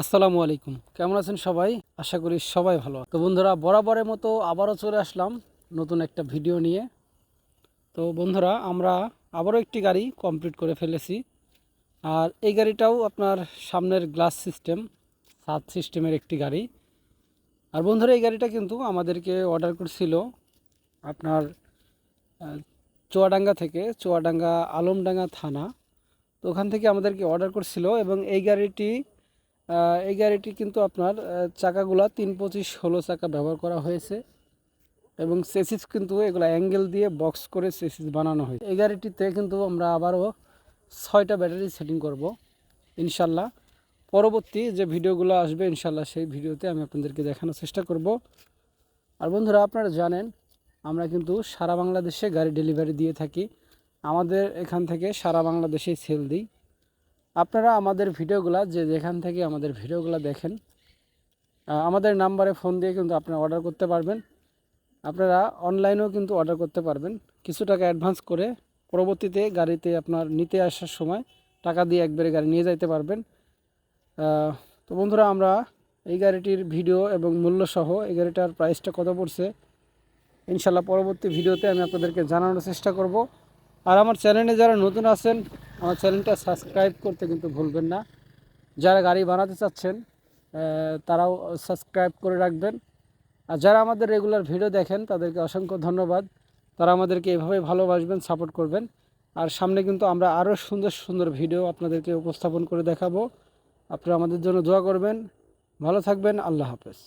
আসসালামু আলাইকুম। কেমন আছেন সবাই? আশা করি সবাই ভালো। তো বন্ধুরা, বরাবরের মতো আবারও চলে আসলাম নতুন একটা ভিডিও নিয়ে। তো বন্ধুরা, আমরা আবারও একটি গাড়ি কমপ্লিট করে ফেলেছি। আর এই গাড়িটাও আপনার সামনের গ্লাস সিস্টেম সাত সিস্টেমের একটি গাড়ি। আর বন্ধুরা, এই গাড়িটা কিন্তু আমাদেরকে অর্ডার করছিল আপনার চুয়াডাঙ্গা থেকে চুয়াডাঙ্গা আলমডাঙ্গা থানা। তো ওখান থেকে আমাদেরকে অর্ডার করছিল এবং এই গাড়িটি এই গাড়িটি কিন্তু আপনার চাকাগুলা তিন পঁচিশ ষোলো চাকা ব্যবহার করা হয়েছে এবং সেসিস কিন্তু এগুলো অ্যাঙ্গেল দিয়ে বক্স করে সেসিস বানানো হয়েছে। এই গাড়িটিতে কিন্তু আমরা আবারও ছয়টা ব্যাটারি সেটিং করব, ইনশাল্লাহ। পরবর্তী যে ভিডিওগুলো আসবে, ইনশাল্লাহ সেই ভিডিওতে আমি আপনাদেরকে দেখানোর চেষ্টা করব। আর বন্ধুরা, আপনারা জানেন, আমরা কিন্তু সারা বাংলাদেশে গাড়ি ডেলিভারি দিয়ে থাকি। আমাদের এখান থেকে সারা বাংলাদেশে সেল দিই। আপনারা আমাদের ভিডিওগুলো যে যেখান থেকে আমাদের ভিডিওগুলো দেখেন আমাদের নাম্বারে ফোন দিয়ে কিন্তু আপনারা অর্ডার করতে পারবেন। আপনারা অনলাইনেও কিন্তু অর্ডার করতে পারবেন। কিছু টাকা অ্যাডভান্স করে পরবর্তীতে গাড়িতে আপনার নিতে আসার সময় টাকা দিয়ে একবারে গাড়ি নিয়ে যাইতে পারবেন। তো বন্ধুরা, আমরা এই গাড়িটির ভিডিও এবং মূল্য সহ এই গাড়িটার প্রাইসটা কত পড়ছে ইনশাল্লাহ পরবর্তী ভিডিওতে আমি আপনাদেরকে জানানোর চেষ্টা করব। আর আমার চ্যানেলে যারা নতুন আছেন আমার চ্যানেলটা সাবস্ক্রাইব করতে কিন্তু ভুলবেন না। যারা গাড়ি বানাতে চাচ্ছেন তারাও সাবস্ক্রাইব করে রাখবেন। আর যারা আমাদের রেগুলার ভিডিও দেখেন, তাদেরকে অসংখ্য ধন্যবাদ। তারা আমাদেরকে এভাবে ভালোবাসবেন, সাপোর্ট করবেন। আর সামনে কিন্তু আমরা আরও সুন্দর সুন্দর ভিডিও আপনাদেরকে উপস্থাপন করে দেখাবো। আপনারা আমাদের জন্য দোয়া করবেন। ভালো থাকবেন। আল্লাহ হাফেজ।